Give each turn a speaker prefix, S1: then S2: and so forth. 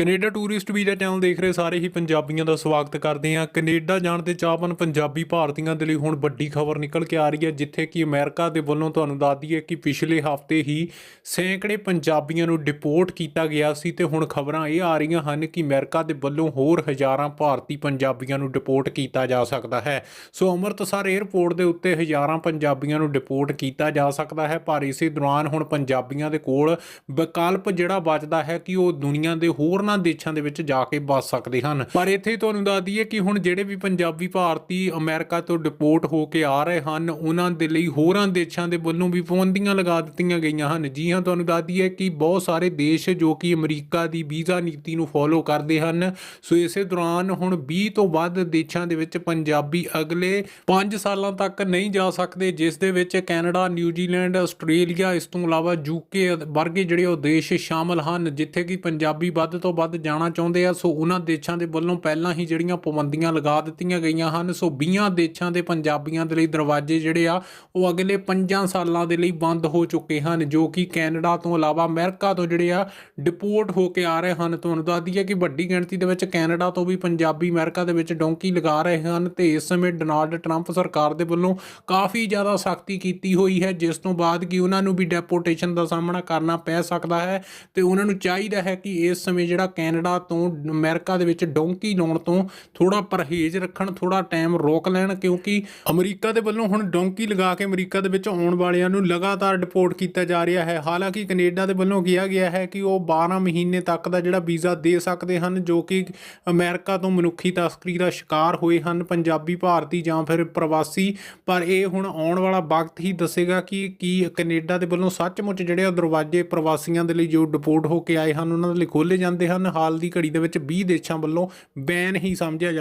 S1: Canada tourist visa channel ਦੇਖ ਰਹੇ ਸਾਰੇ ਹੀ ਪੰਜਾਬੀਆਂ ਦਾ ਸਵਾਗਤ ਕਰਦੇ ਹਾਂ। ਕੈਨੇਡਾ ਜਾਣ ਦੇ ਚਾਹਵਾਨ ਪੰਜਾਬੀ ਭਾਰਤੀਆਂ ਦੇ ਲਈ ਹੁਣ ਵੱਡੀ ਖਬਰ ਨਿਕਲ ਕੇ ਆ ਰਹੀ ਹੈ, ਜਿੱਥੇ ਕਿ ਅਮਰੀਕਾ ਦੇ ਵੱਲੋਂ ਤੁਹਾਨੂੰ ਦੱਸ ਦਈਏ ਕਿ ਪਿਛਲੇ ਹਫ਼ਤੇ ਹੀ ਸੈਂਕੜੇ ਪੰਜਾਬੀਆਂ ਨੂੰ ਡਿਪੋਰਟ ਕੀਤਾ ਗਿਆ ਸੀ ਤੇ ਹੁਣ ਖਬਰਾਂ ਇਹ ਆ ਰਹੀਆਂ ਹਨ ਕਿ ਅਮਰੀਕਾ ਦੇ ਵੱਲੋਂ ਹੋਰ ਹਜ਼ਾਰਾਂ ਭਾਰਤੀ ਪੰਜਾਬੀਆਂ ਨੂੰ ਡਿਪੋਰਟ ਕੀਤਾ ਜਾ ਸਕਦਾ ਹੈ। ਸੋ ਅੰਮ੍ਰਿਤਸਰ 에ਅਰਪੋਰਟ ਦੇ ਉੱਤੇ ਹਜ਼ਾਰਾਂ ਪੰਜਾਬੀਆਂ ਨੂੰ ਡਿਪੋਰਟ ਕੀਤਾ ਜਾ ਸਕਦਾ ਹੈ, ਪਰ ਇਸੇ ਦੌਰਾਨ ਹੁਣ ਪੰਜਾਬੀਆਂ ਦੇ ਕੋਲ ਵਿਕਲਪ ਜਿਹੜਾ ਬਚਦਾ ਹੈ ਕਿ ਉਹ ਦੁਨੀਆ ਦੇ ਹੋਰ ਹੋਰਨਾਂ ਦੇਸ਼ਾਂ ਦੇ ਵਿੱਚ ਜਾ ਕੇ ਬਸ ਸਕਦੇ ਹਨ। ਪਰ ਇੱਥੇ ਤੁਹਾਨੂੰ ਦੱਸ ਦਈਏ ਕਿ ਹੁਣ ਜਿਹੜੇ ਵੀ ਪੰਜਾਬੀ ਭਾਰਤੀ ਅਮਰੀਕਾ ਤੋਂ ਡਿਪੋਰਟ ਹੋ ਕੇ ਆ ਰਹੇ ਹਨ, ਉਹਨਾਂ ਦੇ ਲਈ ਹੋਰਾਂ ਦੇਸ਼ਾਂ ਦੇ ਵੱਲੋਂ ਵੀ ਪਾਬੰਦੀਆਂ ਲਗਾ ਦਿੱਤੀਆਂ ਗਈਆਂ ਹਨ। ਜੀ ਹਾਂ, ਤੁਹਾਨੂੰ ਦੱਸ ਦਈਏ ਕਿ ਬਹੁਤ ਸਾਰੇ ਦੇਸ਼ ਜੋ ਕਿ ਅਮਰੀਕਾ ਦੀ ਵੀਜ਼ਾ ਨੀਤੀ ਨੂੰ ਫੋਲੋ ਕਰਦੇ ਹਨ। ਸੋ ਇਸੇ ਦੌਰਾਨ ਹੁਣ 20 ਤੋਂ ਵੱਧ ਦੇਸ਼ਾਂ ਦੇ ਵਿੱਚ ਪੰਜਾਬੀ ਅਗਲੇ 5 ਸਾਲਾਂ ਤੱਕ ਨਹੀਂ ਜਾ ਸਕਦੇ, ਜਿਸ ਦੇ ਵਿੱਚ ਕੈਨੇਡਾ ਨਿਊਜ਼ੀਲੈਂਡ ਆਸਟ੍ਰੇਲੀਆ, ਇਸ ਤੋਂ ਇਲਾਵਾ ਯੂਕੇ ਵਰਗੇ ਜਿਹੜੇ ਉਹ ਦੇਸ਼ ਸ਼ਾਮਲ ਹਨ, ਜਿੱਥੇ ਕਿ ਪੰਜਾਬੀ ਵੱਧ ਤੋਂ ਵੱਧ ਜਾਣਾ ਚਾਹੁੰਦੇ ਆ, ਸੋ ਉਹਨਾਂ ਦੇਸ਼ਾਂ ਦੇ ਵੱਲੋਂ ਪਹਿਲਾਂ ਹੀ ਜਿਹੜੀਆਂ ਪਾਬੰਦੀਆਂ ਲਗਾ ਦਿੱਤੀਆਂ ਗਈਆਂ ਹਨ। ਸੋ 20 ਦੇਸ਼ਾਂ ਦੇ ਪੰਜਾਬੀਆਂ ਦੇ ਲਈ ਦਰਵਾਜ਼ੇ ਜਿਹੜੇ ਆ, ਉਹ ਅਗਲੇ 5 ਸਾਲਾਂ ਦੇ ਲਈ ਬੰਦ ਹੋ ਚੁੱਕੇ ਹਨ, ਜੋ ਕਿ ਕੈਨੇਡਾ ਤੋਂ ਇਲਾਵਾ ਅਮਰੀਕਾ ਤੋਂ ਜਿਹੜੇ ਆ, ਡਿਪੋਰਟ ਹੋ ਕੇ ਆ ਰਹੇ ਹਨ। ਤੁਹਾਨੂੰ ਦੱਸਦੀ ਹੈ ਕਿ ਵੱਡੀ ਗਿਣਤੀ ਦੇ ਵਿੱਚ ਕੈਨੇਡਾ ਤੋਂ ਵੀ ਪੰਜਾਬੀ ਅਮਰੀਕਾ ਦੇ ਵਿੱਚ ਡੌਂਕੀ ਲਗਾ ਰਹੇ ਹਨ ਤੇ ਇਸ ਸਮੇਂ ਡੋਨਾਲਡ ਟਰੰਪ ਸਰਕਾਰ ਦੇ ਵੱਲੋਂ ਕਾਫੀ ਜ਼ਿਆਦਾ ਸਖਤੀ ਕੀਤੀ ਹੋਈ ਹੈ, ਜਿਸ ਤੋਂ ਬਾਅਦ ਕਿ ਉਹਨਾਂ ਨੂੰ ਵੀ ਡੈਪੋਰਟੇਸ਼ਨ ਦਾ ਸਾਹਮਣਾ ਕਰਨਾ ਪੈ ਸਕਦਾ ਹੈ ਤੇ ਉਹਨਾਂ ਨੂੰ ਚਾਹੀਦਾ ਹੈ ਕਿ ਇਸ ਸਮੇਂ ਜਿਹੜਾ ਕੈਨੇਡਾ ਤੋਂ, ਅਮਰੀਕਾ ਦੇ ਵਿੱਚ ਡੋਂਕੀ ਲਾਉਣ ਤੋਂ ਥੋੜਾ ਪਰਹੇਜ਼ ਰੱਖਣ ਥੋੜਾ ਟਾਈਮ ਰੋਕ ਲੈਣ, ਕਿਉਂਕਿ ਅਮਰੀਕਾ ਦੇ ਵੱਲੋਂ ਹੁਣ ਡੋਂਕੀ ਲਗਾ ਕੇ ਅਮਰੀਕਾ ਦੇ ਵਿੱਚ ਆਉਣ ਵਾਲਿਆਂ ਨੂੰ ਲਗਾਤਾਰ ਡਿਪੋਰਟ ਕੀਤਾ ਜਾ ਰਿਹਾ ਹੈ। ਹਾਲਾਂਕਿ ਕੈਨੇਡਾ ਦੇ ਵੱਲੋਂ ਕਿਹਾ ਗਿਆ ਹੈ ਕਿ ਉਹ 12 ਮਹੀਨੇ ਤੱਕ ਦਾ ਜਿਹੜਾ ਵੀਜ਼ਾ ਦੇ ਸਕਦੇ ਹਨ, ਜੋ ਕਿ ਅਮਰੀਕਾ ਤੋਂ ਮਨੁੱਖੀ ਤਸਕਰੀ ਦਾ ਸ਼ਿਕਾਰ ਹੋਏ ਹਨ, ਪੰਜਾਬੀ, ਭਾਰਤੀ ਜਾਂ ਫਿਰ ਪ੍ਰਵਾਸੀ। ਪਰ ਇਹ ਹੁਣ ਆਉਣ ਵਾਲਾ ਵਕਤ ਹੀ ਦੱਸੇਗਾ ਕਿ ਕੀ ਕੈਨੇਡਾ ਦੇ ਵੱਲੋਂ ਸੱਚਮੁੱਚ ਜਿਹੜੇ ਉਹ ਦਰਵਾਜ਼ੇ ਪ੍ਰਵਾਸੀਆਂ ਦੇ ਲਈ ਜੋ ਡਿਪੋਰਟ ਹੋ ਕੇ ਆਏ ਹਨ, ਉਹਨਾਂ ਦੇ ਲਈ ਖੋਲੇ ਜਾਂਦੇ ਹਨ। ਹਾਲ ਦੀ ਘੜੀ ਦੇ ਵਿੱਚ 20 ਦੇਸ਼ਾਂ ਵੱਲੋਂ ਬੈਨ ਹੀ ਸਮਝਿਆ ਜਾ